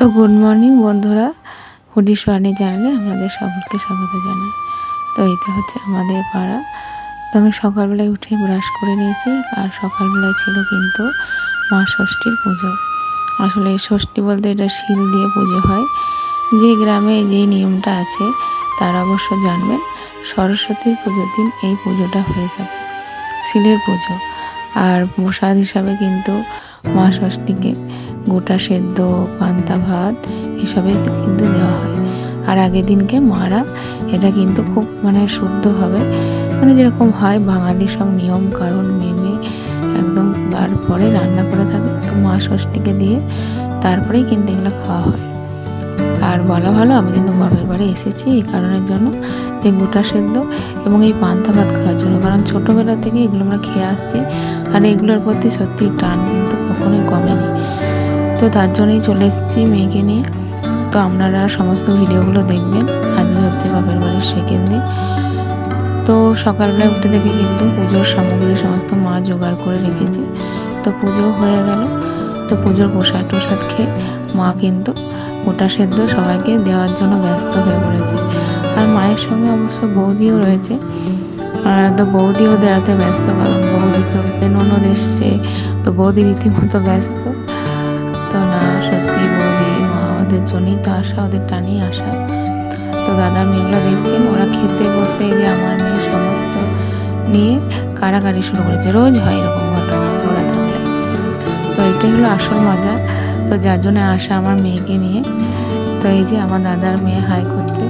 তো good morning বন্ধুরা, হুডি সোয়ানি চ্যানেলে আমাদের সকলকে স্বাগত জানাই। তো এটা হচ্ছে আমাদের পাড়া। তো আমি সকালবেলায় উঠে ব্রাশ করে নিয়েছি, আর সকালবেলায় ছিল কিন্তু মা ষষ্ঠীর পুজো। আসলে ষষ্ঠী বলতে এটা শিল দিয়ে পুজো হয়। যে গ্রামে যেই নিয়মটা আছে, তারা অবশ্য জানবেন, সরস্বতীর পুজোর দিন এই পুজোটা হয়ে থাকে, শিলের পুজো। আর প্রসাদ হিসাবে কিন্তু মা ষষ্ঠীকে গোটা সেদ্ধ, পান্তা ভাত, এসবই কিন্তু দেওয়া হয়। আর আগের দিনকে মারা, এটা কিন্তু খুব মানে শুদ্ধভাবে মানে যেরকম হয়, বাঙালি সব নিয়ম, কারণ মেনে একদম তারপরে রান্না করে থাকে তো মা ষষ্ঠীকে দিয়ে তারপরেই কিন্তু এগুলো খাওয়া হয়। আর বলা ভালো, আমি কিন্তু বাপের বাড়ি এসেছি এই কারণের জন্য যে গোটা সেদ্ধ এবং এই পান্তা ভাত খাওয়ার জন্য। কারণ ছোটোবেলা থেকে এগুলো আমরা খেয়ে আসছি, আর এগুলোর প্রতি সত্যি টান কিন্তু কখনোই কমেনি। তো তার জন্যই চলে এসেছি মেয়েকে নিয়ে। তো আপনারা সমস্ত ভিডিওগুলো দেখবেন। আজ হচ্ছে বাপের বাড়ির সেকেন্ড দিন। তো সকালবেলায় উঠে থেকে কিন্তু পুজোর সামগ্রী সমস্ত মা জোগাড় করে রেখেছি। তো পুজো হয়ে গেল। তো পুজোর প্রসাদ টোসাদ খেয়ে মা কিন্তু ওটা সেদ্ধ সবাইকে দেওয়ার জন্য ব্যস্ত হয়ে পড়েছে। আর মায়ের সঙ্গে অবশ্য বৌদিও রয়েছে। তো বৌদিও দেওয়াতে ব্যস্ত, কারণ বৌদি তো, ননদ এসছে। তো বৌদি রীতিমতো ব্যস্ত। জন্যই তো আসা, ওদের টানেই আসা। তো দাদার মেয়েগুলো দেখছেন, ওরা খেতে বসে যে আমার মেয়ে সমস্ত নিয়ে কারাকারি শুরু করেছে। রোজ হয় এরকম ঘটনা ওরা থাকলে। তো এটাই হলো আসল মজা। তো যার জন্য আসা আমার মেয়েকে নিয়ে। তো এই যে আমার দাদার মেয়ে হাই করছে।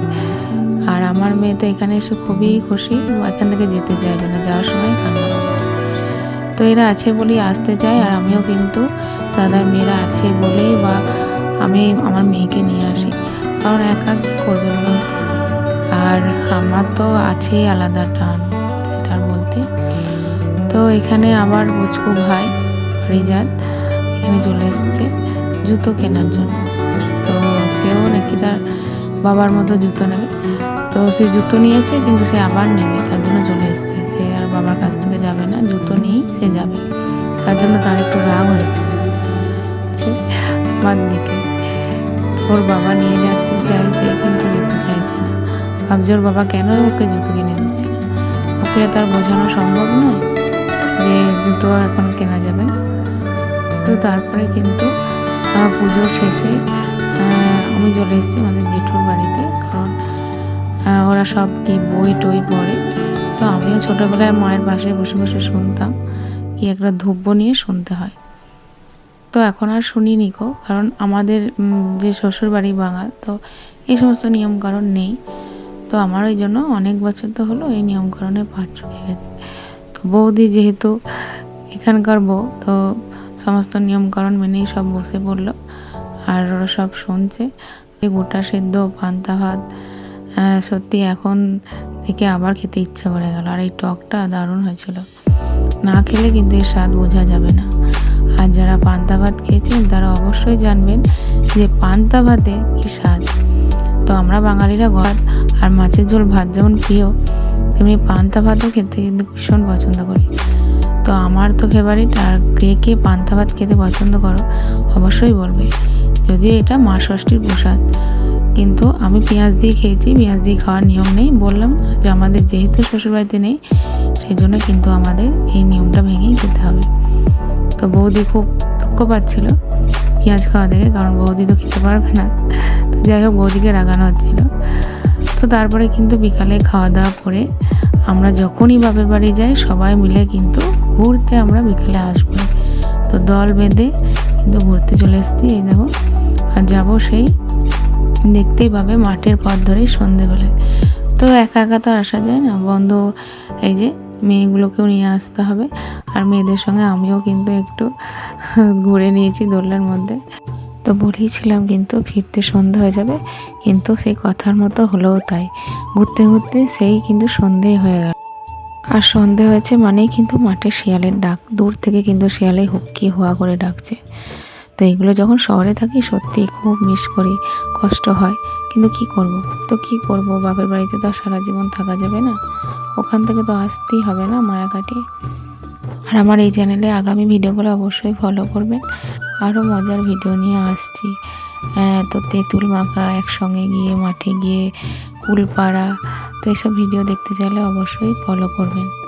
আর আমার মেয়ে তো এখানে এসে খুবই খুশি। এখান থেকে যেতে চাইবে না, যাওয়ার সময় কান্না। তো এরা আছে বলেই আসতে চায়, আর আমিও কিন্তু দাদার মেয়েরা আছে বলেই বা আমি আমার মেয়েকে নিয়ে আসি। কারণ একা কী করবে বলুন আর আমার তো আছেই আলাদা টান, সেটা আর বলতে। তো এখানে আবার বুচকু ভাই রিজাত এখানে চলে এসেছে জুতো কেনার জন্য। তো সেও নাকি তার বাবার মতো জুতো নেবে। তো সে জুতো নিয়েছে, কিন্তু সে আবার নেবে। তার জন্য চলে এসেছে। সে আর বাবার কাছ থেকে যাবে না, জুতো নিয়েই সে যাবে। তার জন্য তার একটু রাগ হয়েছে। আমার দিকে ওর বাবা নিয়ে যেতে চাইছে, কিন্তু যেতে চাইছে না। ভাবছে ওর বাবা কেন ওকে জুতো কিনে দিচ্ছে? ওকে তার বোঝানো সম্ভব নয় যে জুতো আর এখন কেনা যাবে না। তো তারপরে কিন্তু পুজোর শেষে আমি চলে এসেছি আমাদের জেঠুর বাড়িতে, কারণ ওরা সব কি বই টই পড়ে। তো আমিও ছোটোবেলায় মায়ের পাশে বসে বসে শুনতাম, কি একটা ধূব্য নিয়ে শুনতে হয়। তো এখন আর শুনিনি কো কারণ আমাদের যে শ্বশুর বাড়ি বাঙাল তো এই সমস্ত নিয়মকানুন নেই। তো আমার ওই জন্য অনেক বছর তো হলো এই নিয়মকানুনের পাঠ চুকে গেছে। তো বৌদি যেহেতু এখানকার বউ, তো সমস্ত নিয়মকানুন মেনেই সব বসে পড়ল, আর ওরা সব শুনছে। গোটা সেদ্ধ, পান্তা ভাত সত্যি এখন থেকে আবার খেতে ইচ্ছা করে গেল, আর এই টকটা দারুণ হয়েছিল। না খেলে কিন্তু এর স্বাদ বোঝা যাবে না। আর যারা পান্তা ভাত খেয়েছেন, তারা অবশ্যই জানবেন যে পান্তা ভাতে কি স্বাদ। তো আমরা বাঙালিরা ঘর আর মাছের ঝোল ভাত যেমন প্রিয়, তেমনি পান্তা ভাতও খেতে কিন্তু ভীষণ পছন্দ করি। তো আমার তো ফেভারিট আর কে কে পান্তা ভাত খেতে পছন্দ করো, অবশ্যই বলবে। যদিও এটা মা ষষ্ঠীর প্রসাদ কিন্তু আমি পেঁয়াজ দিয়ে খেয়েছি, পেঁয়াজ দিয়ে খাওয়ার নিয়ম নেই। বললাম যে আমাদের যেহেতু শ্বশুরবাড়িতে নেই সেই জন্য কিন্তু আমাদের এই নিয়মটা ভেঙেই খেতে হবে। তো বৌদি খুব দুঃখ পাচ্ছিল পেঁয়াজ খাওয়া দেখে, কারণ বৌদি তো খেতে পারবে না। তো যাই হোক, বৌদিকে রাগানো হচ্ছিল। তো তারপরে কিন্তু বিকালে খাওয়া দাওয়া করে আমরা যখনই বাপের বাড়ি যাই, সবাই মিলে কিন্তু ঘুরতে আমরা বিকালে আসব। তো দল বেঁধে কিন্তু ঘুরতে চলে এসেছি, এই দেখো। আর যাব সেই দেখতেই পাবে মাঠের পথ ধরেই সন্ধেবেলায়। তো একা একা তো আসা যায় না। বন্ধু, এই যে মেয়েগুলোকেও নিয়ে আসতে হবে আর মেয়েদের সঙ্গে আমিও কিন্তু একটু ঘুরে নিয়েছি দোলনার মধ্যে। তো বলেইছিলাম কিন্তু ফিরতে সন্ধে হয়ে যাবে, কিন্তু সেই কথার মতো হলেও তাই। ঘুরতে ঘুরতে সেই কিন্তু সন্ধেই হয়ে গেল। আর সন্ধে হয়েছে মানেই কিন্তু মাঠে শিয়ালের ডাক। দূর থেকে কিন্তু শিয়ালে হুক্কি হওয়া করে ডাকছে। তো এগুলো যখন শহরে থাকি সত্যি খুব মিস করি কষ্ট হয়। কিন্তু কি করব? তো কি করব? বাপের বাড়িতে তো সারা জীবন থাকা যাবে না। ওখান থেকে তো আসতেই হবে না মায়া আর আমার এই চ্যানেলে আগামী ভিডিওগুলো অবশ্যই ফলো করবেন। আরও মজার ভিডিও নিয়ে আসছি। আহ, তো তেঁতুল মাখা একসঙ্গে গিয়ে মাঠে গিয়ে কুল পাড়া তো এসব ভিডিও দেখতে চাইলে অবশ্যই ফলো করবেন।